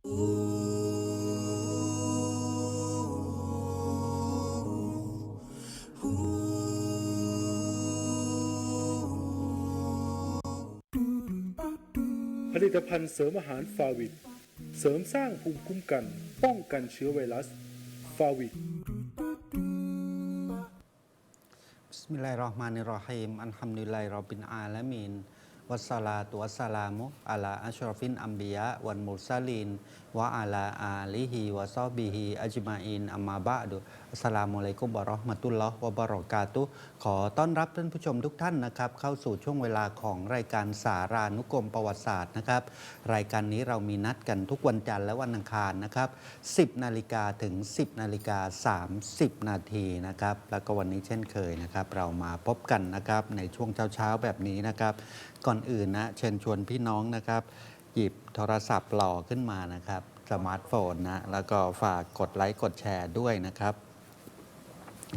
ผลิตภัณฑ์เสริมอาหารฟาวิดเสริมสร้างภูมิคุ้มกัน ป้องกันเชื้อไวรัส ฟาวิดบิสมิลลาฮิร วัสลาตุวัสลามุอะลาอัชรฟินอัมบิยะวันมุรซาลีนวะอะลาอาลิฮิวะซอบิฮิอัจมาอินอัมมาบะดุอัสลามุอะลัยกุมวะเราะห์มะตุลลอฮ์วะบะเราะกาตุขอต้อนรับท่านผู้ชมทุกท่านนะครับเข้าสู่ช่วงเวลาของรายการสารานุกรมประวัติศาสตร์นะครับรายการนี้เรามีนัดกันทุกวันจันทร์และวันอังคารนะครับ 10นาฬิกาถึง 10นาฬิกา30 นาทีนะครับแล้วก็วันนี้เช่นเคยนะครับเรามาพบกันนะครับในช่วงเช้าๆแบบนี้นะครับ ก่อนอื่นนะเชิญชวนพี่น้องนะครับ หยิบโทรศัพท์หล่อขึ้นมานะครับสมาร์ทโฟนนะแล้วก็ฝากกดไลค์กดแชร์ด้วยนะครับ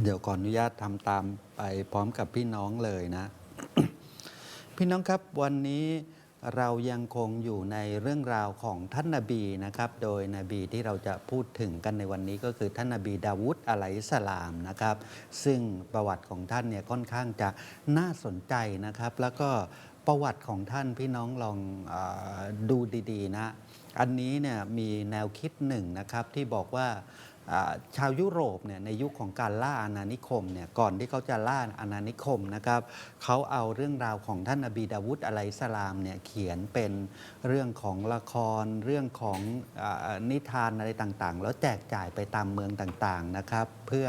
เดี๋ยวขออนุญาตทำตามไปพร้อมกับพี่น้องเลยนะ พี่น้องครับวันนี้เรายังคงอยู่ในเรื่องราวของท่านนาบีนะครับ โดยนบีที่เราจะพูดถึงกันในวันนี้ก็คือท่านนาบีดาวุฒอะลัยฮิสสลามนะครับ ซึ่งประวัติของท่านเนี่ยค่อนข้างจะน่าสนใจนะครับ แล้วก็ ประวัติของท่านพี่น้องลองอดูดี ๆ นะ อันนี้เนี่ยมีแนวคิดหนึ่งนะครับที่บอกว่า ชาวยุโรปเนี่ยในยุคของการล่าอาณานิคมเนี่ยก่อนที่เขาจะล่าอาณานิคมนะครับเขาเอาเรื่องราวของท่านนบีดาวุฒอะลัยสลามเนี่ยเขียนเป็นเรื่องของละคร เรื่องของอนิทานอะไรต่างๆ แล้วแจกจ่ายไปตามเมืองต่างๆนะครับเพื่อ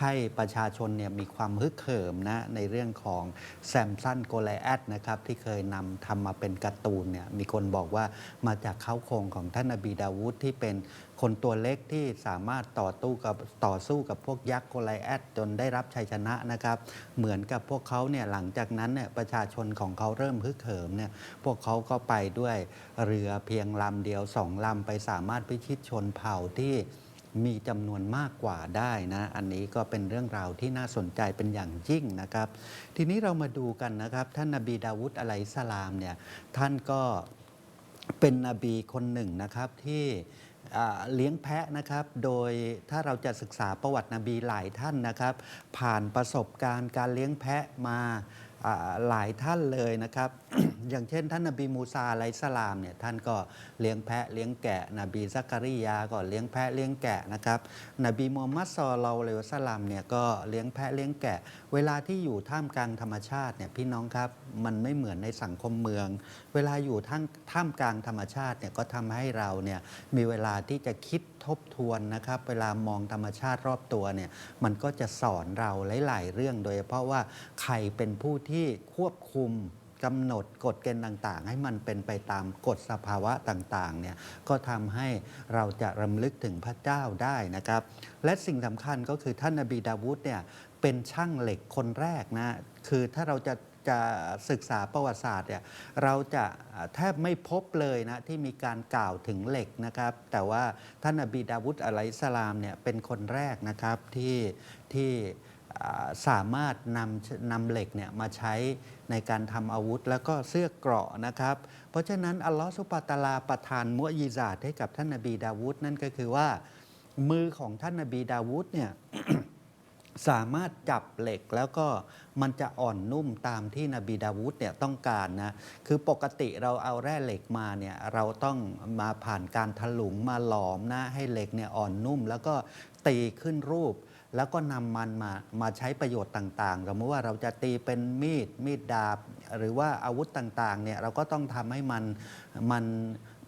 ให้ประชาชนเนี่ยมีความฮึกเหิมนะในเรื่องของแซมสันโกไลแอดนะครับที่เคยนำทำมาเป็นการ์ตูนเนี่ยมีคนบอกว่ามาจากเข้าโครงของท่านนบีดาวุฒที่เป็นคนตัวเล็กที่สามารถต่อตู้กับต่อสู้กับพวกยักษ์โกไลแอดจนได้รับชัยชนะนะครับ เหมือนกับพวกเขาเนี่ยหลังจากนั้นเนี่ยประชาชนของเขาเริ่มฮึกเหิมเนี่ยพวกเขาก็ไปด้วยเรือเพียงลำเดียวสองลำไปสามารถพิชิตชนเผ่าที่มีจำนวนมากกว่าได้นะ อันนี้ก็เป็นเรื่องราวที่น่าสนใจเป็นอย่างยิ่งนะครับ ทีนี้เรามาดูกันนะครับ ท่านนบีดาวุฒอะลัยสลามเนี่ยท่านก็เป็นนบีคนหนึ่งนะครับที่ เลี้ยงแพะนะครับ โดยถ้าเราจะศึกษาประวัตินบีหลายท่านนะครับ ผ่านประสบการณ์การเลี้ยงแพะมาหลายท่านเลยนะครับ อย่างเช่น ท่านนบีมูซาอะลัยฮิสลามเนี่ยท่านก็เลี้ยงแพะเลี้ยงแกะ นบีซักการิยาก็เลี้ยงแพะเลี้ยงแกะนะครับ นบีมูฮัมมัดศ็อลลัลลอฮุอะลัยฮิวะซัลลัมเนี่ยก็เลี้ยงแพะเลี้ยงแกะ เวลาที่อยู่ท่ามกลางธรรมชาติเนี่ยพี่น้องครับมันไม่เหมือนในสังคมเมือง เวลาอยู่ท่ามท่ามกลางธรรมชาติเนี่ยก็ทำให้เราเนี่ยมีเวลาที่จะคิดทบทวนนะครับ เวลามองธรรมชาติรอบตัวเนี่ยมันก็จะสอนเราหลาย ๆ เรื่องโดยเฉพาะว่าใครเป็นผู้ที่ควบคุม กำหนดกฎเกณฑ์ต่างๆ ให้มันเป็นไปตามกฎสภาวะต่างๆเนี่ยก็ทำให้เราจะรำลึกถึงพระเจ้าได้นะครับ และสิ่งสำคัญก็คือท่านนบีดาวุฒเนี่ยเป็นช่างเหล็กคนแรกนะคือถ้าเราจะจะศึกษาประวัติศาสตร์เนี่ยเราจะแทบไม่พบเลยนะที่มีการกล่าวถึงเหล็กนะครับ แต่ว่าท่านนบีดาวุฒอะลัยฮิสลามเนี่ยเป็นคนแรกนะครับที่ที่ สามารถนำนำเหล็กเนี่ยมาใช้ในการทำอาวุธแล้วก็เสื้อเกราะนะครับ เพราะฉะนั้นอัลลอฮฺสุบฮาตาลาประทานมุอยิซาตให้กับท่านนบีดาวุฒนั่นก็คือว่า มือของท่านนบีดาวุฒเนี่ยสามารถจับเหล็กแล้วก็มันจะอ่อนนุ่มตามที่นบีดาวุฒเนี่ยต้องการนะคือปกติเราเอาแร่เหล็กมาเนี่ยเราต้องมาผ่านการถลุงมาหลอมนะให้เหล็กเนี่ยอ่อนนุ่ม แล้วก็ตีขึ้นรูป แล้วก็นำมันมามาใช้ประโยชน์ต่างๆ สมมติว่าเราจะตีเป็นมีดมีดดาบ หรือว่าอาวุธต่างๆเนี่ยเราก็ต้องทำให้มันมัน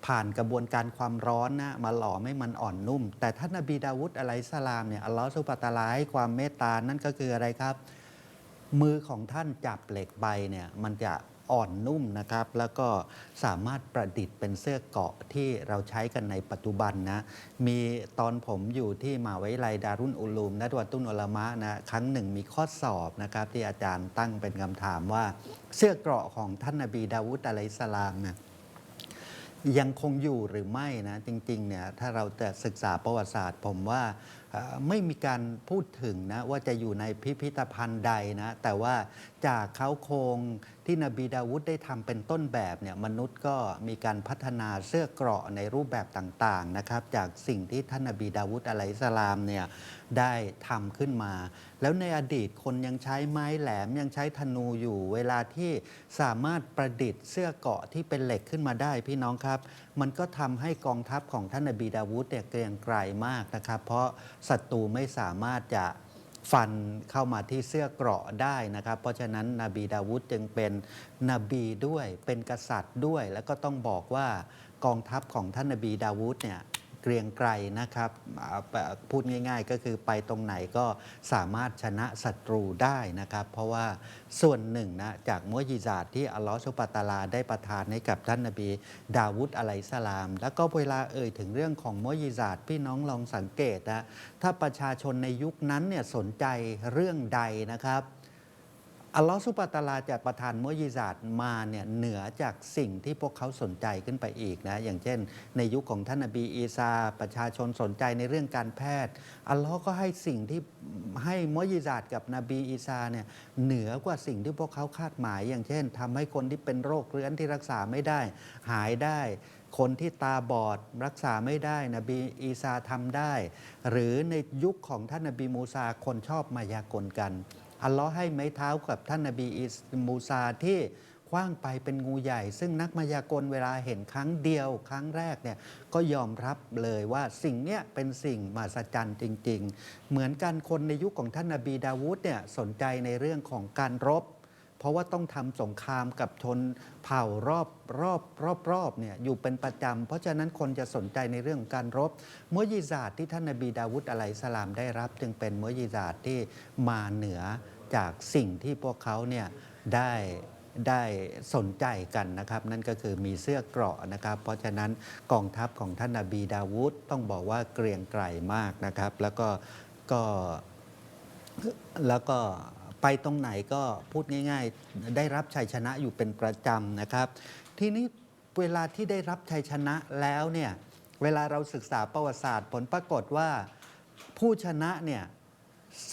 ผ่านกระบวนการความร้อนนะมาหล่อให้มันอ่อนนุ่ม แต่ท่านนบีดาวุฒอะลัยสลามเนี่ยอัลลอฮฺสุบตะอาลาให้ความเมตตานั่นก็คืออะไรครับ มือของท่านจับเหล็กใบเนี่ยมันจะ อ่อนนุ่มนะครับ แล้วก็สามารถประดิษฐ์เป็นเสื้อเกาะที่เราใช้กันในปัจจุบันนะ มีตอนผมอยู่ที่มหาวิทยาลัยดารุนอุลูมนัดวัตุนอลมะนะครั้งหนึ่งมีข้อสอบนะครับที่อาจารย์ตั้งเป็นคำถามว่า เสื้อเกราะของท่านนบีดาวุฒอะลัยฮิสลามเนี่ยยังคงอยู่หรือไม่นะจริงๆเนี่ยถ้าเราจะศึกษาประวัติศาสตร์ ผมว่า ไม่มีการพูดถึงนะว่าจะอยู่ในพิพิธภัณฑ์ใดนะแต่ว่าจากเขาโครงที่นบีดาวุฒได้ทำเป็นต้นแบบเนี่ยมนุษย์ก็มีการพัฒนาเสื้อเกราะในรูปแบบต่างๆนะครับ จากสิ่งที่ท่านนบีดาวุฒอะลัยฮิสสลามเนี่ยได้ทำขึ้นมา แล้วในอดีตคนยังใช้ไม้แหลมยังใช้ธนูอยู่เวลาที่สามารถประดิษฐ์เสื้อเกราะที่เป็นเหล็กขึ้นมาได้พี่น้องครับ มันก็ทำให้กองทัพของท่านนบีดาวุฒเนี่ยเกรียงไกรมากนะครับ เพราะศัตรูไม่สามารถจะฟันเข้ามาที่เสื้อเกราะได้นะครับ เพราะฉะนั้นนบีดาวุฒจึงเป็นนบีด้วยเป็นกษัตริย์ด้วย แล้วก็ต้องบอกว่ากองทัพของท่านนบีดาวุฒเนี่ย เกรียงไกรนะครับพูดง่าย ๆ ก็คือไปตรงไหนก็สามารถชนะศัตรูได้นะครับ เพราะว่าส่วนหนึ่งนะจากมุยิซาตที่อัลลอฮฺสุบตาลาได้ประทานให้กับท่านนบีดาวุฒอะลัยสลาม แล้วก็เวลาเอ่ยถึงเรื่องของมุยิซาตพี่น้องลองสังเกตนะถ้าประชาชนในยุคนั้นเนี่ยสนใจเรื่องใดนะครับ อัลลอฮฺสุบะตาลาจะประทานมุยิซาตมาเนี่ยเหนือจากสิ่งที่พวกเขาสนใจขึ้นไปอีกนะอย่างเช่น ในยุคของท่านนบีอีสาประชาชนสนใจในเรื่องการแพทย์ อัลลอฮ์ก็ให้สิ่งที่ให้มุยิซาตกับนบีอีสาเนี่ยเหนือกว่าสิ่งที่พวกเขาคาดหมาย อย่างเช่นทำให้คนที่เป็นโรคเรื้อนที่รักษาไม่ได้ หายได้คนที่ตาบอดรักษาไม่ได้นบีอีสาทำได้ หรือในยุคของท่านนบีมูซาคนชอบมายากลกัน อัลลอฮ์ให้ไม้เท้ากับท่านนบีอิสมูซาที่คว้างไปเป็นงูใหญ่ ซึ่งนักมายากลเวลาเห็นครั้งเดียวครั้งแรกเนี่ยก็ยอมรับเลยว่าสิ่งเนี้ยเป็นสิ่งมหัศจรรย์จริง ๆ เหมือนกันคนในยุคของท่านนบีดาวูดเนี่ยสนใจในเรื่องของการรบ เพราะว่าต้องทำสงครามกับชนเผ่ารอบรอบรอบรอบเนี่ยอยู่เป็นประจำ เพราะฉะนั้นคนจะสนใจในเรื่องการรบมุยิซาตที่ท่านนบีดาวุฒอะลัยสลามได้รับ จึงเป็นมุยิซาตที่มาเหนือจากสิ่งที่พวกเขาเนี่ยได้ได้สนใจกันนะครับ นั่นก็คือมีเสื้อเกราะนะครับ เพราะฉะนั้นกองทัพของท่านนบีดาวุฒต้องบอกว่าเกรียงไกรมากนะครับ แล้วก็ก็แล้วก็ ไปตรงไหนก็พูดง่าย ๆ ได้รับชัยชนะอยู่เป็นประจำนะครับ ทีนี้เวลาที่ได้รับชัยชนะแล้วเนี่ยเวลาเราศึกษาประวัติศาสตร์ผลปรากฏว่าผู้ชนะเนี่ย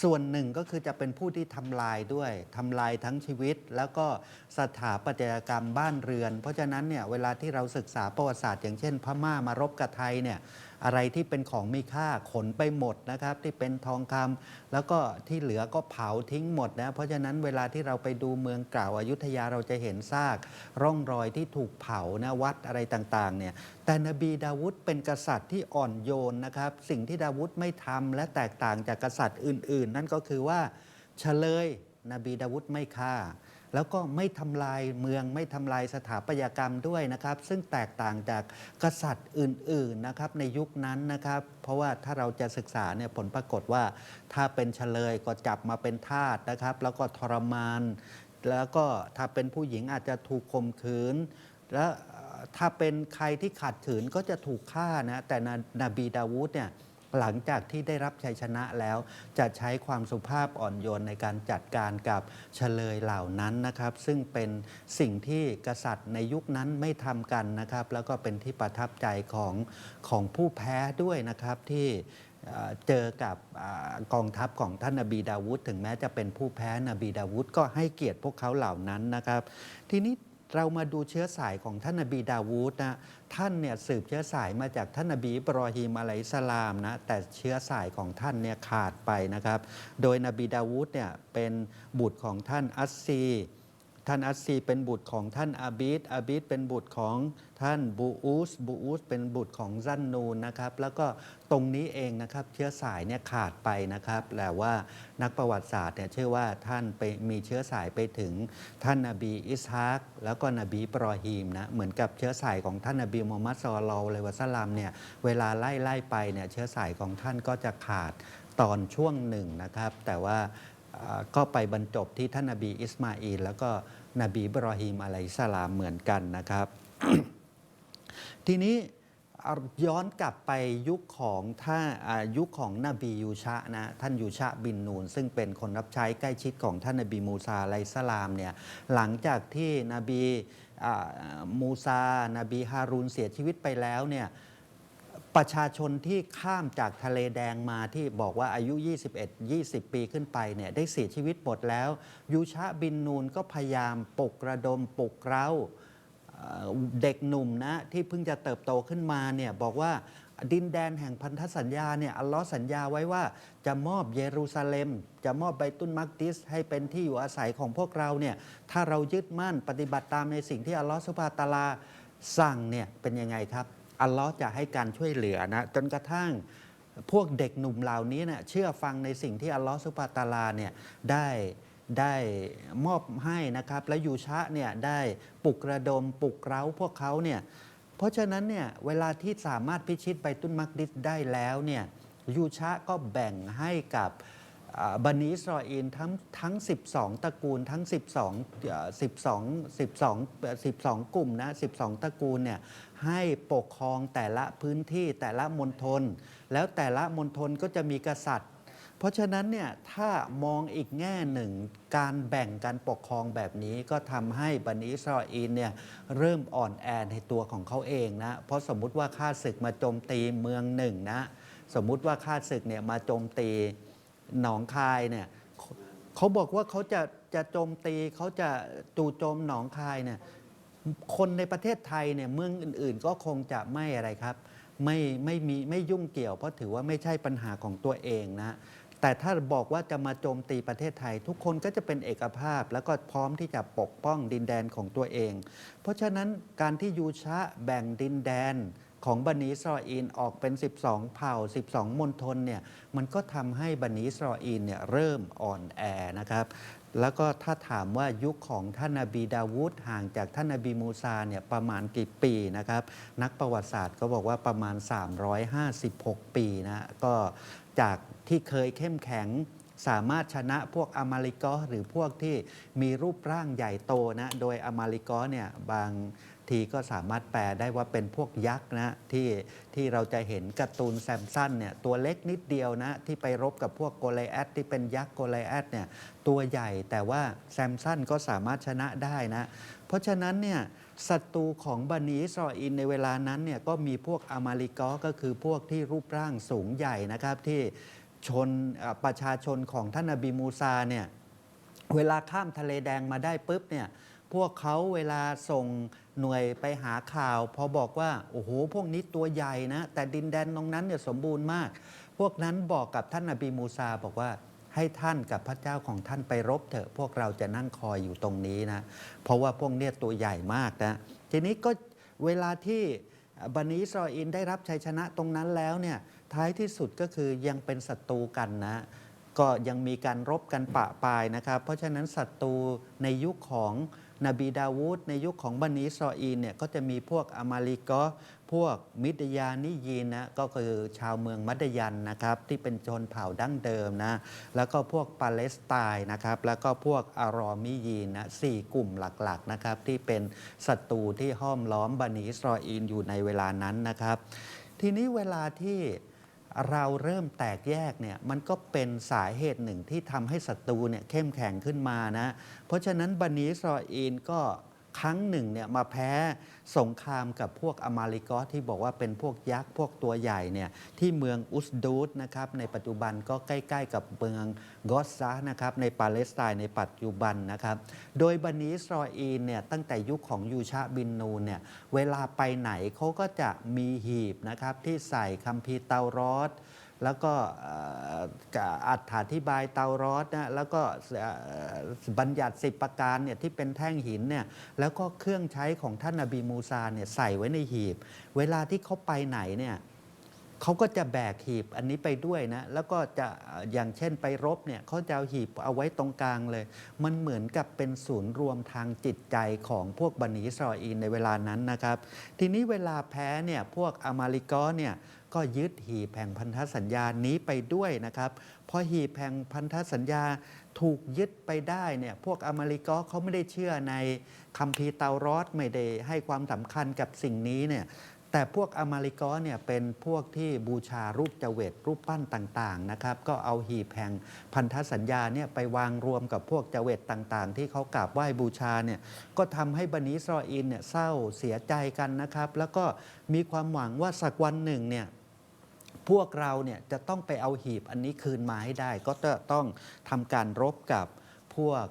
ส่วนหนึ่งก็คือจะเป็นผู้ที่ทำลายด้วยทำลายทั้งชีวิต แล้วก็สถาปัตยกรรมบ้านเรือน เพราะฉะนั้นเนี่ยเวลาที่เราศึกษาประวัติศาสตร์อย่างเช่น พม่ามารบกับไทยเนี่ย อะไรที่เป็นของมีค่าขนไปหมดนะครับที่เป็นทองคำแล้วก็ที่เหลือก็เผาทิ้งหมดนะเพราะฉะนั้นเวลาที่เราไปดูเมืองเก่าอายุทยาเราจะเห็นซาก ร่องรอยที่ถูกเผานะวัดอะไรต่างๆเนี่ยแต่นบีดาวุฒเป็นกษัตริย์ที่อ่อนโยนนะครับ สิ่งที่ดาวุฒไม่ทำและแตกต่างจากกษัตริย์อื่น ๆ นั่นก็คือว่าเฉลยนบีดาวุฒไม่ฆ่า แล้วก็ไม่ทำลายเมืองไม่ทำลายสถาปัตยกรรมด้วยนะครับ ซึ่งแตกต่างจากกษัตริย์อื่นๆนะครับในยุคนั้นนะครับ เพราะว่าถ้าเราจะศึกษาเนี่ยผลปรากฏว่า ถ้าเป็นเฉลยก็จับมาเป็นทาสนะครับ แล้วก็ทรมาน แล้วก็ถ้าเป็นผู้หญิงอาจจะถูกข่มขืน แล้วถ้าเป็นใครที่ขัดขืนก็จะถูกฆ่านะแต่นนบีดาวูดเนี่ย หลังจากที่ได้รับชัยชนะแล้ว จะใช้ความสุภาพอ่อนโยนในการจัดการกับเฉลยเหล่านั้นนะครับ ซึ่งเป็นสิ่งที่กษัตริย์ในยุคนั้นไม่ทำกันนะครับ แล้วก็เป็นที่ประทับใจของของผู้แพ้ด้วยนะครับที่เจอกับอกองทัพของท่านนบีดาวุฒถึงแม้จะเป็นผู้แพ้นบีดาวุฒก็ให้เกียรติพวกเขาเหล่านั้นนะครับ ทีนี้ เรามาดูเชื้อสายของท่านนบีดาวูดนะท่านเนี่ยสืบเชื้อสายมาจากท่านนบีบรอฮีมอะลัยฮิสสลามนะแต่เชื้อสายของท่านเนี่ยขาดไปนะครับ โดยนบีดาวูดเนี่ยเป็นบุตรของท่านอัสซี ท่านอัสซีเป็นบุตรของท่านอาบีดอาบีดเป็นบุตรของท่านบูอูสบูอูสเป็นบุตรของซันนูนนะครับ แล้วก็ตรงนี้เองนะครับเชื้อสายเนี่ยขาดไปนะครับแต่ว่านักประวัติศาสตร์เนี่ยเชื่อว่าท่านไปมีเชื้อสายไปถึงท่านนบีอิสฮากแล้วก็นบีบรอฮีมนะเหมือนกับเชื้อสายของท่านนบีมูฮัมมัดศ็อลลัลลอฮุอะลัยวะซัลลัมเนี่ยเวลาไล่ไล่ไปเนี่ยเชื้อสายของท่านก็จะขาดตอนช่วงหนึ่งนะครับ แต่ว่า ก็ไปบรรจบที่ท่านนบีอิสมาอีลแล้วก็นบีบรอฮีมอะลัยสลามเหมือนกันนะครับ ทีนี้ย้อนกลับไปยุคของท่าอายุคของนบียูชะนะท่านยูชะบินนูน ซึ่งเป็นคนรับใช้ใกล้ชิดของท่านนบีมูซาอะลัยฮิสลามเนี่ยหลังจากที่นบีมูซา นบีฮารูนเสียชีวิตไปแล้วเนี่ย ประชาชนที่ข้ามจากทะเลแดงมาที่บอกว่าอายุ 21 20 ปีขึ้นไปเนี่ยได้เสียชีวิตหมดแล้ว ยูชะบินนูนก็พยายามปลุกระดมปลุกเร้าเด็กหนุ่มนะที่เพิ่งจะเติบโตขึ้นมาเนี่ยบอกว่าดินแดนแห่งพันธสัญญาเนี่ยอัลลอฮ์สัญญาไว้ว่าจะมอบเยรูซาเล็ม จะมอบไบตุนมักดิส ให้เป็นที่อยู่อาศัยของพวกเราเนี่ยถ้าเรายึดมั่นปฏิบัติตามในสิ่งที่อัลลอฮ์สุบฮาตาลาสั่งเนี่ยเป็นยังไงครับ อัลลอฮ์จะให้การช่วยเหลือนะจนกระทั่งพวกเด็กหนุ่มเหล่านี้เนะเชื่อฟังในสิ่งที่อัลลอฮ์สุบะตาลาเนี่ยได้ได้มอบให้นะครับ และยูชะเนี่ยได้ปลุกระดมปลุกเร้าพวกเขาเนี่ยเพราะฉะนั้นเนี่ยเวลาที่สามารถพิชิตไบตุนมักดิสได้แล้วเนี่ยยูชะก็แบ่งให้กับบันิสราเอลทั้งทั้ง 12 ตระกูลทั้ง 12เอ่อ12 12เอ่อ12 กลุ่มนะ 12 ตระกูลเนี่ย ให้ปกครองแต่ละพื้นที่แต่ละมณฑลแล้วแต่ละมณฑลก็จะมีกษัตริย์ เพราะฉะนั้นเนี่ยถ้ามองอีกแง่หนึ่ง การแบ่งการปกครองแบบนี้ก็ทำให้บันิสราเอลเนี่ยเริ่มอ่อนแอในตัวของเขาเองนะเพราะสมมุติว่าข้าศึกมาโจมตีเมืองหนึ่งนะสมมุติว่าข้าศึกเนี่ยมาโจมตีหนองคายเนี่ยเขาบอกว่าเขาจะจะโจมตีเขาจะจู่โจมหนองคายเนี่ย คนในประเทศไทยเนี่ยเมืองอื่น ๆ ก็คงจะไม่อะไรครับ ไม่ไม่มีไม่ยุ่งเกี่ยวเพราะถือว่าไม่ใช่ปัญหาของตัวเองนะแต่ถ้าบอกว่าจะมาโจมตีประเทศไทย ทุกคนก็จะเป็นเอกภาพ แล้วก็พร้อมที่จะปกป้องดินแดนของตัวเอง เพราะฉะนั้นการที่ยูชะแบ่งดินแดนของบันิสราเอลออกเป็น 12 เผ่า 12 มณฑลเนี่ยมันก็ทำให้บันิสราเอลเนี่ยเริ่มอ่อนแอนะครับ แล้วก็ถ้าถามว่ายุคของท่านนบีดาวูดห่างจากท่านนบีมูซาเนี่ยประมาณกี่ปีนะครับ นักประวัติศาสตร์ก็บอกว่าประมาณ 356 ปีนะก็จากที่เคยเข้มแข็งสามารถชนะพวกอมาลิกอหรือพวกที่มีรูปร่างใหญ่โตนะโดยอมาลิกอเนี่ยบาง ทีก็สามารถแปลได้ว่าเป็นพวกยักษ์นะที่ที่เราจะเห็นการ์ตูนแซมสันเนี่ยตัวเล็กนิดเดียวนะที่ไปรบกับพวกโกลแอดที่เป็นยักษ์โกลแอดเนี่ยตัวใหญ่แต่ว่าแซมสันก็สามารถชนะได้นะเพราะฉะนั้นเนี่ยศัตรูของบันิอิสราเอลในเวลานั้นเนี่ยก็มีพวกอามาลิกอก็คือพวกที่รูปร่างสูงใหญ่นะครับที่ชนประชาชนของท่านนบีมูซาเนี่ยเวลาข้ามทะเลแดงมาได้ปุ๊บเนี่ย พวกเขาเวลาส่งหน่วยไปหาข่าว พอบอกว่า โอ้โห พวกนี้ตัวใหญ่นะ แต่ดินแดนตรงนั้นเนี่ยสมบูรณ์มาก พวกนั้นบอกกับท่านนบีมูซาบอกว่าให้ท่านกับพระเจ้าของท่านไปรบเถอะ พวกเราจะนั่งคอยอยู่ตรงนี้นะ เพราะว่าพวกเนี้ยตัวใหญ่มากนะ ทีนี้ก็เวลาที่บันิสราเอลได้รับชัยชนะตรงนั้นแล้วเนี่ยท้ายที่สุดก็คือยังเป็นศัตรูกันนะ ก็ยังมีการรบกันปะปายนะครับ เพราะฉะนั้นศัตรูในยุคของ นบีดาวูดในยุคของบันิสราเอลเนี่ยก็จะมีพวกอามาลิกอพวกมิดยานิยีนนะก็คือชาวเมืองมัดยันนะครับที่เป็นชนเผ่าดั้งเดิมนะแล้วก็พวกปาเลสไตน์นะครับแล้วก็พวกอารอมิยีนนะสี่กลุ่มหลักๆนะครับที่เป็นศัตรูที่ห้อมล้อมบันิสราเอลอยู่ในเวลานั้นนะครับ ทีนี้เวลาที่ เราเริ่มแตกแยกเนี่ยมันก็เป็นสาเหตุหนึ่งที่ทำให้ศัตรูเนี่ยเข้มแข็งขึ้นมานะ เพราะฉะนั้นบันิสรออีนก็ ครั้งหนึ่งเนี่ยมาแพ้สงครามกับพวกอมาลิกอสที่บอกว่าเป็นพวกยักษ์พวกตัวใหญ่เนี่ยที่เมืองอุสดูดนะครับในปัจจุบันก็ใกล้ ๆ กับเมืองกอซซานะครับในปาเลสไตน์ในปัจจุบันนะครับโดยบันิสราเอลเนี่ยตั้งแต่ยุคของยูชาบินนูเนี่ยเวลาไปไหนเขาก็จะมีหีบนะครับที่ใส่คัมภีร์เตารอด แล้วก็อ่ออัถาธิบายเตาร้อดนะแล้วก็บัญญัติสิบประการเนี่ยที่เป็นแท่งหินเนี่ยแล้วก็เครื่องใช้ของท่านนบีมูซาเนี่ยใส่ไว้ในหีบ เวลาที่เขาไปไหนเนี่ยเขาก็จะแบกหีบอันนี้ไปด้วยนะแล้วก็จะอย่างเช่นไปรบเนี่ยเขาจะเอาหีบเอาไว้ตรงกลางเลย มันเหมือนกับเป็นศูนย์รวมทางจิตใจของพวกบันิสราเอลในเวลานั้นนะครับ ทีนี้เวลาแพ้เนี่ยพวกอมาลิกอเนี่ย ก็ยึดหีบแห่งพันธสัญญานี้ไปด้วยนะครับพอหีบแห่งพันธสัญญาถูกยึดไปได้เนี่ยพวกอเมริกอเขาไม่ได้เชื่อในคัมภีร์เตารอดไม่ได้ให้ความสำคัญกับสิ่งนี้เนี่ยแต่พวกอเมริกอเนี่ยเป็นพวกที่บูชารูปเจเวตรูปปั้นต่างๆนะครับก็เอาหีบแห่งพันธสัญญาเนี่ยไปวางรวมกับพวกเจเวตต่างๆ ที่เขากราบไหว้บูชาเนี่ยก็ทำให้บันิสราเอลเนี่ยเศร้าเสียใจกันนะครับ แล้วก็มีความหวังว่าสักวันหนึ่งเนี่ย พวกเราเนี่ยจะต้องไปเอาหีบอันนี้คืนมาให้ได้ ก็จะต้องทำการรบกับพวก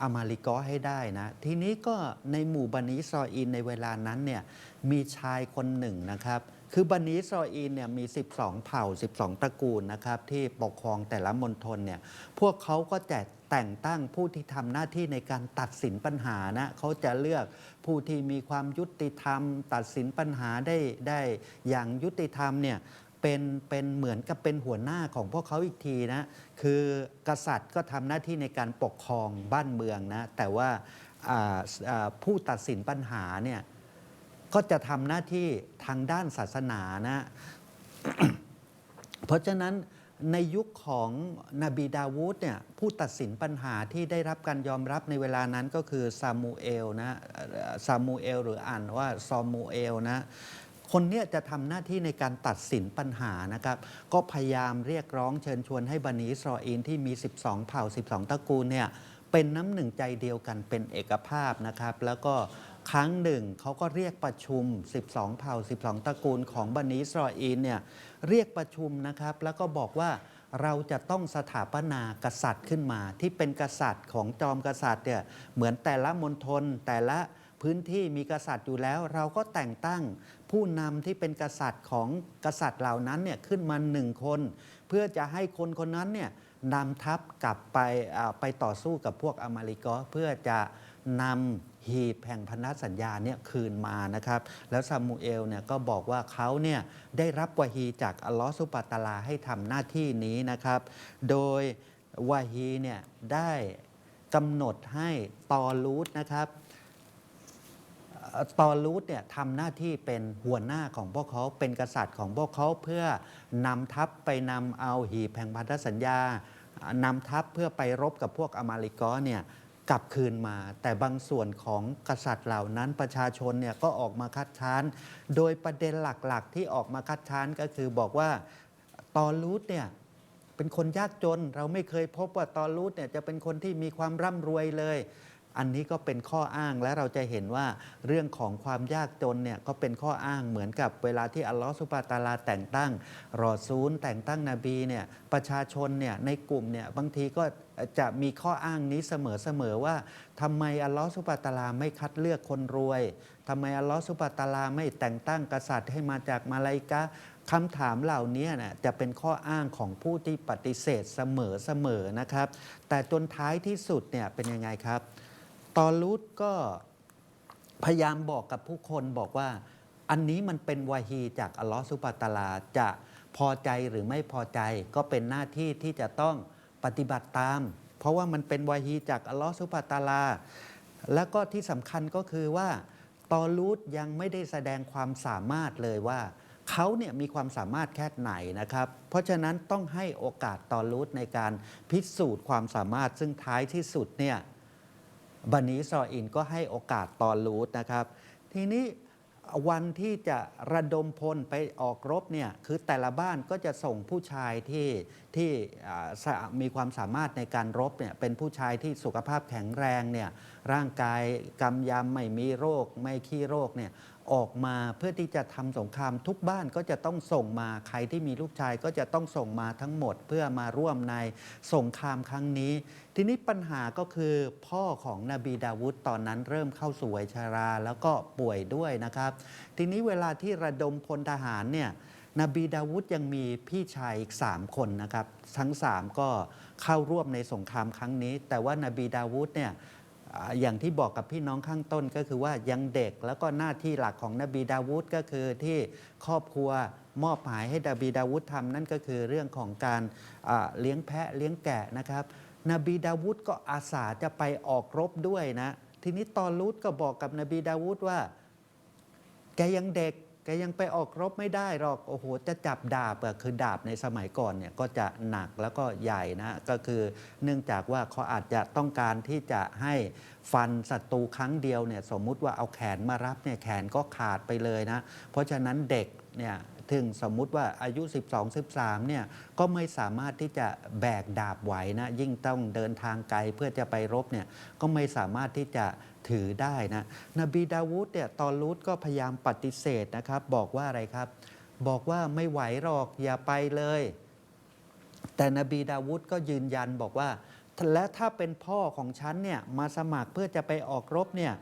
อามาลิกอให้ได้นะ ทีนี้ก็ในหมู่บันิอิสรออีนในเวลานั้นเนี่ยมีชายคนหนึ่งนะครับ คือบันิอิสรออีนเนี่ยมี 12 เผ่า 12 ตระกูลนะครับ ที่ปกครองแต่ละมณฑลเนี่ยพวกเขาก็จะแต่งตั้งผู้ที่ทำหน้าที่ในการตัดสินปัญหานะเขาจะเลือกผู้ที่มีความยุติธรรม ตัดสินปัญหาได้ได้อย่างยุติธรรมเนี่ย เป็นเป็นเหมือนกับเป็นหัวหน้าของพวกเขาอีกทีนะ คือกษัตริย์ก็ทำหน้าที่ในการปกครองบ้านเมืองนะ แต่ว่าผู้ตัดสินปัญหาเนี่ยก็จะทำหน้าที่ทางด้านศาสนานะ เพราะฉะนั้นในยุคของนบีดาวูดเนี่ยผู้ตัดสินปัญหาที่ได้รับการยอมรับในเวลานั้นก็คือซามูเอลนะซามูเอลหรืออ่านว่าซอมูเอลนะ คนเนี้ยจะทำหน้าที่ในการตัดสินปัญหานะครับ ก็พยายามเรียกร้องเชิญชวนให้บันิสรออีนที่มี 12 เผ่า 12ตระกูลเนี่ยเป็นน้ำหนึ่งใจเดียวกันเป็นเอกภาพนะครับ แล้วก็ครั้งหนึ่งเขาก็เรียกประชุม 12 เผ่า 12 ตระกูลของบันิสรออีนเนี่ยเรียกประชุมนะครับ แล้วก็บอกว่าเราจะต้องสถาปนากษัตริย์ขึ้นมา ที่เป็นกษัตริย์ของจอมกษัตริย์เนี่ยเหมือนแต่ละมณฑลแต่ละ พื้นที่มีกษัตริย์อยู่แล้ว เราก็แต่งตั้งผู้นำที่เป็นกษัตริย์ของกษัตริย์เหล่านั้นเนี่ยขึ้นมาหนึ่งคน เพื่อจะให้คนคนนั้นเนี่ยนำทัพกลับไปไปต่อสู้กับพวกอเมริกอเพื่อจะนำหีบแห่งพันธสัญญาเนี่ยคืนมานะครับ แล้วซามูเอลเนี่ยก็บอกว่าเขาเนี่ยได้รับวาฮีจากอัลลอฮฺสุบะตาลาให้ทำหน้าที่นี้นะครับ โดยวาฮีเนี่ยได้กำหนดให้ตอรูดนะครับ เอ่อตอรูดเนี่ยทำหน้าที่เป็นหัวหน้าของพวกเขาเป็นกษัตริย์ของพวกเขาเพื่อนำทัพไปนำเอาหีบแห่งพันธสัญญานำทัพเพื่อไปรบกับพวกอมาริกอเนี่ยกลับคืนมา แต่บางส่วนของกษัตริย์เหล่านั้นประชาชนเนี่ยก็ออกมาคัดค้าน โดยประเด็นหลักๆ ที่ออกมาคัดค้านก็คือบอกว่าตอนรูดเนี่ยเป็นคนยากจน เราไม่เคยพบว่าตอนรูดเนี่ยจะเป็นคนที่มีความร่ำรวยเลย อันนี้ก็เป็นข้ออ้างและเราจะเห็นว่าเรื่องของความยากจนเนี่ยก็เป็นข้ออ้างเหมือนกับเวลาที่อัลลอฮฺสุบะตาลาแต่งตั้ง รอซูล แต่งตั้งนบีเนี่ยประชาชนเนี่ยในกลุ่มเนี่ยบางทีก็จะมีข้ออ้างนี้เสมอๆว่าทำไมอัลลอฮฺสุบะตาลาไม่คัดเลือกคนรวยทำไมอัลลอฮฺสุบะตาลาไม่แต่งตั้งกษัตริย์ให้มาจากมาลาอิกะคำถามเหล่านี้นะจะเป็นข้ออ้างของผู้ที่ปฏิเสธเสมอๆนะครับ แต่จนท้ายที่สุดเนี่ยเป็นยังไงครับ ตอรูดก็พยายามบอกกับผู้คนบอกว่า อันนี้มันเป็นวาฮีจากอัลลอฮฺสุบะตาลาจะพอใจหรือไม่พอใจ ก็เป็นหน้าที่ที่จะต้องปฏิบัติตาม เพราะว่ามันเป็นวาฮีจากอัลลอฮฺสุบะตาลา แล้วก็ที่สำคัญก็คือว่าตอรูดยังไม่ได้แสดงความสามารถเลยว่าเขาเนี่ยมีความสามารถแค่ไหนนะครับ เพราะฉะนั้นต้องให้โอกาสตอรูดในการพิสูจน์ความสามารถซึ่งท้ายที่สุดเนี่ย บันิอิสออินก็ให้โอกาสตอนรูทนะครับ ทีนี้วันที่จะระดมพลไปออกรบเนี่ยคือแต่ละบ้านก็จะส่งผู้ชายที่ที่มีความสามารถในการรบเนี่ยเป็นผู้ชายที่สุขภาพแข็งแรงเนี่ยร่างกายกำยำไม่มีโรค ไม่ขี้โรคเนี่ยออกมาเพื่อที่จะทำสงครามทุกบ้านก็จะต้องส่งมาใครที่มีลูกชายก็จะต้องส่งมาทั้งหมด เพื่อมาร่วมในสงครามครั้งนี้ ทีนี้ปัญหาก็คือพ่อของนบีดาวุฒตอนนั้นเริ่มเข้าสู่วัยชารา แล้วก็ป่วยด้วยนะครับ ทีนี้เวลาที่ระดมพลทหารเนี่ยนบีดาวุฒยังมีพี่ชายอีก3คนนะครับ ทั้ง3ก็เข้าร่วมในสงครามครั้งนี้ แต่ว่านบีดาวุฒเนี่ย อย่างที่บอกกับพี่น้องข้างต้นก็คือว่ายังเด็กแล้วก็หน้าที่หลักของนบีดาวุฒก็คือที่ครอบครัวมอบหมายให้นบีดาวุฒทำนั่นก็คือเรื่องของการเลี้ยงแพะเลี้ยงแกะนะครับ นบีดาวุฒก็อาสาจะไปออกรบด้วยนะ ทีนี้ตอนรูดก็บอกกับนบีดาวุฒว่า แกยังเด็ก ยังไปออกรบไม่ได้หรอกโอ้โหจะจับดาบอะคือดาบในสมัยก่อนเนี่ยก็จะหนักแล้วก็ใหญ่นะก็คือเนื่องจากว่าเขาอาจจะต้องการที่จะให้ฟันศัตรูครั้งเดียวเนี่ยสมมุติว่าเอาแขนมารับเนี่ยแขนก็ขาดไปเลยนะ เพราะฉะนั้นเด็กเนี่ยถึงสมมุติว่าอายุ 12 13เนี่ยก็ไม่สามารถที่จะแบกดาบไหวนะยิ่งต้องเดินทางไกลเพื่อจะไปรบเนี่ยก็ไม่สามารถที่จะ ถือได้นะนบีดาวูดเนี่ยตอนรูดก็พยายามปฏิเสธนะครับ บอกว่าอะไรครับ บอกว่าไม่ไหวหรอกอย่าไปเลย แต่นบีดาวุฒก็ยืนยันบอกว่า และถ้าเป็นพ่อของฉันเนี่ยมาสมัครเพื่อจะไปออกรบเนี่ย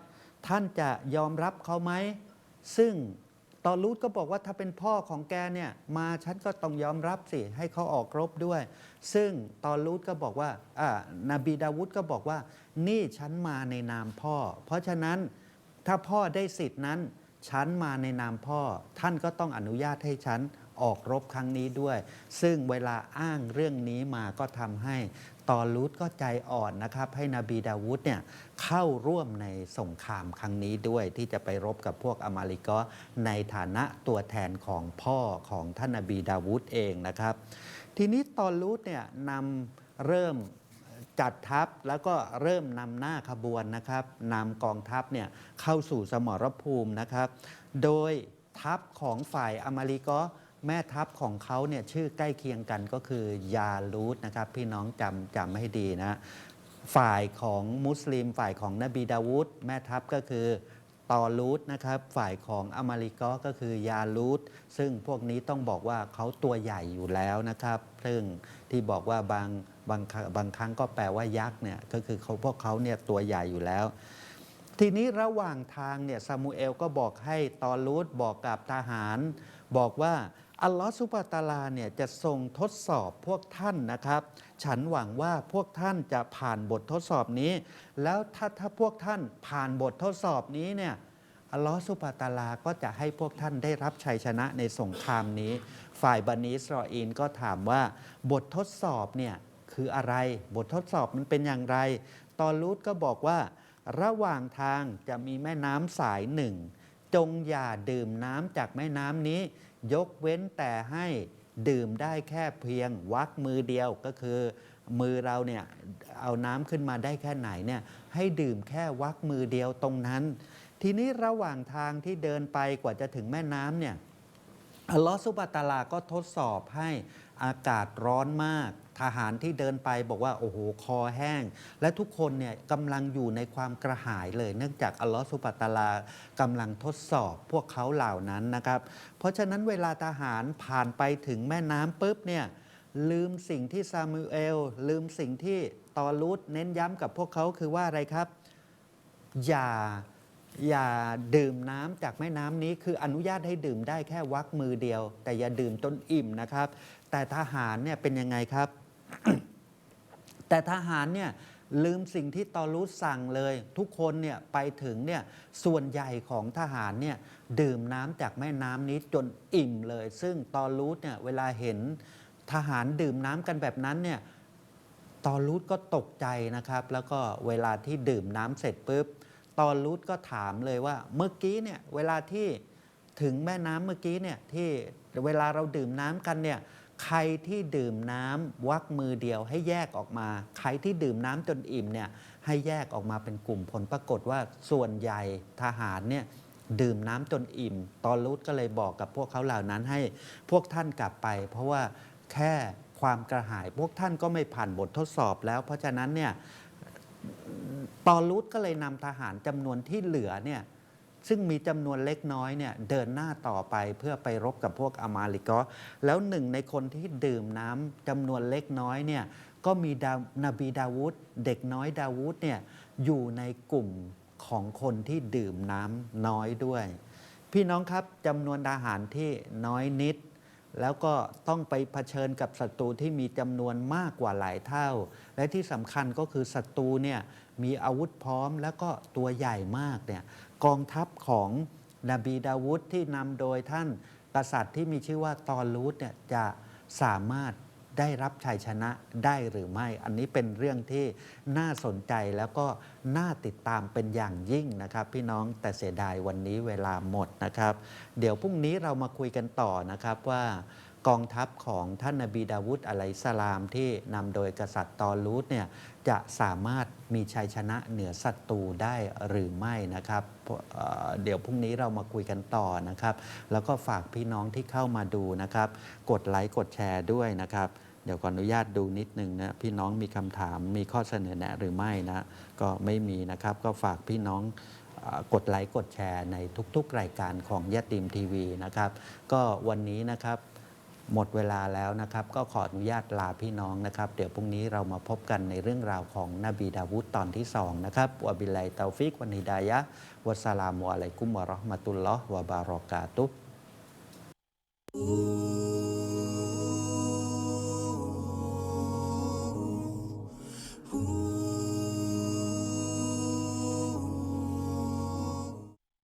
ท่านจะยอมรับเขาไหมซึ่ง ตอรูดก็บอกว่าถ้าเป็นพ่อของแกเนี่ยมาฉันก็ต้องยอมรับสิ ให้เขาออกรบด้วย ซึ่งตอรูดก็บอกว่าอ่านาบีดาวุฒก็บอกว่า นี่ฉันมาในนามพ่อ เพราะฉะนั้นถ้าพ่อได้สิทธินั้น ฉันมาในนามพ่อ ท่านก็ต้องอนุญาตให้ฉันออกรบครั้งนี้ด้วย ซึ่งเวลาอ้างเรื่องนี้มาก็ทำให้ ตอรูดก็ใจอ่อนนะครับ ให้นบีดาวุฒเนี่ยเข้าร่วมในสงครามครั้งนี้ด้วยที่จะไปรบกับพวกอมาลิกอในฐานะตัวแทนของพ่อของท่านนบีดาวุฒเองนะครับ ทีนี้ตอรูดเนี่ยนำเริ่มจัดทัพแล้วก็เริ่มนำหน้าขบวนนะครับนำกองทัพเนี่ยเข้าสู่สมรภูมินะครับ โดยทัพของฝ่ายอเมริกอ แม่ทัพของเขาเนี่ยชื่อใกล้เคียงกันก็คือยาลูดนะครับ พี่น้องจำจำให้ดีนะ ฝ่ายของมุสลิม ฝ่ายของนบีดาวุฒแม่ทัพก็คือตอลูดนะครับ ฝ่ายของอเมริกอก็คือยาลูดซึ่งพวกนี้ต้องบอกว่าเขาตัวใหญ่อยู่แล้วนะครับ ซึ่งที่บอกว่าบางบางครั้งบางครั้งก็แปลว่ายักษ์เนี่ยก็คือเขาพวกเขาเนี่ยตัวใหญ่อยู่แล้วทีนี้ระหว่างทางเนี่ยซามูเอลก็บอกให้ตอลูดบอกกับทหาร บอกว่า อัลลอฮฺสุบฮานะตาลาเนี่ยจะทรงทดสอบพวกท่านนะครับ ฉันหวังว่าพวกท่านจะผ่านบททดสอบนี้ แล้วถ้าถ้าพวกท่านผ่านบททดสอบนี้เนี่ยอัลลอฮฺสุบฮานะตาลาก็จะให้พวกท่านได้รับชัยชนะในสงครามนี้ ฝ่ายบันิอิสราเอลก็ถามว่าบททดสอบเนี่ยคืออะไร บททดสอบมันเป็นอย่างไร ตอนลูดก็บอกว่า ระหว่างทางจะมีแม่น้ำสายหนึ่ง จงอย่าดื่มน้ำจากแม่น้ำนี้ ยกเว้นแต่ให้ดื่มได้แค่เพียงวักมือเดียวก็คือ มือเราเนี่ยเอาน้ำขึ้นมาได้แค่ไหนเนี่ยให้ดื่มแค่วักมือเดียวตรงนั้น ทีนี้ระหว่างทางที่เดินไปกว่าจะถึงแม่น้ำเนี่ยอัลลอฮฺสุบฮานะตาลาก็ทดสอบให้อากาศร้อนมาก ทหารที่เดินไปบอกว่า โอ้โห คอแห้ง และทุกคนเนี่ยกำลังอยู่ในความกระหายเลย เนื่องจากอัลลอฮฺสุบตะอาลากำลังทดสอบพวกเขาเหล่านั้นนะครับ เพราะฉะนั้นเวลาทหารผ่านไปถึงแม่น้ำปุ๊บเนี่ยลืมสิ่งที่ซามูเอล ลืมสิ่งที่ตอรูดเน้นย้ำกับพวกเขาคือว่าอะไรครับ อย่าอย่าดื่มน้ำจากแม่น้ำนี้คืออนุญาตให้ดื่มได้แค่วักมือเดียว แต่อย่าดื่มจนอิ่มนะครับ แต่ทหารเนี่ยเป็นยังไงครับ แต่ทหารเนี่ยลืมสิ่งที่ตอรูสสั่งเลย ทุกคนเนี่ยไปถึงเนี่ยส่วนใหญ่ของทหารเนี่ยดื่มน้ำจากแม่น้ำนี้จนอิ่มเลย ซึ่งตอรูสเนี่ยเวลาเห็นทหารดื่มน้ำกันแบบนั้นเนี่ยตอนรูดก็ตกใจนะครับ แล้วก็เวลาที่ดื่มน้ำเสร็จปุ๊บตอนรูดก็ถามเลยว่าเมื่อกี้เนี่ยเวลาที่ถึงแม่น้ำเมื่อกี้เนี่ยที่เวลาเราดื่มน้ำกันเนี่ย ใครที่ดื่มน้ำวักมือเดียวให้แยกออกมา ใครที่ดื่มน้ำจนอิ่มเนี่ยให้แยกออกมาเป็นกลุ่มผลปรากฏว่าส่วนใหญ่ทหารเนี่ยดื่มน้ำจนอิ่ม ตอนรูดก็เลยบอกกับพวกเขาเหล่านั้นให้พวกท่านกลับไป เพราะว่าแค่ความกระหาย พวกท่านก็ไม่ผ่านบททดสอบแล้ว เพราะฉะนั้นเนี่ยตอนรูดก็เลยนำทหารจำนวนที่เหลือเนี่ย ซึ่งมีจำนวนเล็กน้อยเนี่ยเดินหน้าต่อไปเพื่อไปรบกับพวกอามาลิกอแล้วหนึ่งในคนที่ดื่มน้ำจำนวนเล็กน้อยเนี่ยก็มีดาวนบีดาวูดเด็กน้อยดาวูดเนี่ยอยู่ในกลุ่มของคนที่ดื่มน้ำน้อยด้วย พี่น้องครับจำนวนทหารที่น้อยนิด แล้วก็ต้องไปเผชิญกับศัตรูที่มีจำนวนมากกว่าหลายเท่า และที่สำคัญก็คือศัตรูเนี่ยมีอาวุธพร้อมแล้วก็ตัวใหญ่มากเนี่ย กองทัพของนบีดาวุธที่นำโดยท่านกษัตริย์ที่มีชื่อว่าตอรูดเนี่ยจะสามารถได้รับชัยชนะได้หรือไม่ อันนี้เป็นเรื่องที่น่าสนใจแล้วก็น่าติดตามเป็นอย่างยิ่งนะครับ พี่น้องแต่เสียดายวันนี้เวลาหมดนะครับ เดี๋ยวพรุ่งนี้เรามาคุยกันต่อนะครับว่า กองทัพของท่านนบีดาวุฒอะลัยสลามที่นำโดยกษัตริย์ตอรูดเนี่ยจะสามารถมีชัยชนะเหนือศัตรูได้หรือไม่นะครับเเดี๋ยวพรุ่งนี้เรามาคุยกันต่อนะครับ แล้วก็ฝากพี่น้องที่เข้ามาดูนะครับ กดไลค์กดแชร์ด้วยนะครับ เดี๋ยวขออนุญาตดูนิดนึงนะพี่น้องมีคำถามมีข้อเสนอแนะหรือไม่นะก็ไม่มีนะครับ ก็ฝากพี่น้องกดไลค์กดแชร์ในทุกๆ รายการของยะติมทีวีนะครับ ก็วันนี้นะครับ หมดเวลาแล้วนะครับ ก็ขออนุญาตลาพี่น้องนะครับ เดี๋ยวพรุ่งนี้เรามาพบกันในเรื่องราวของนบีดาวุฒตอนที่ 2 นะครับวบิไลเตาฟิกวันฮิดายะวัสลามุอะลัยกุมวะราะห์มะตุลลอฮ์วะบารอกาตุ Ooh.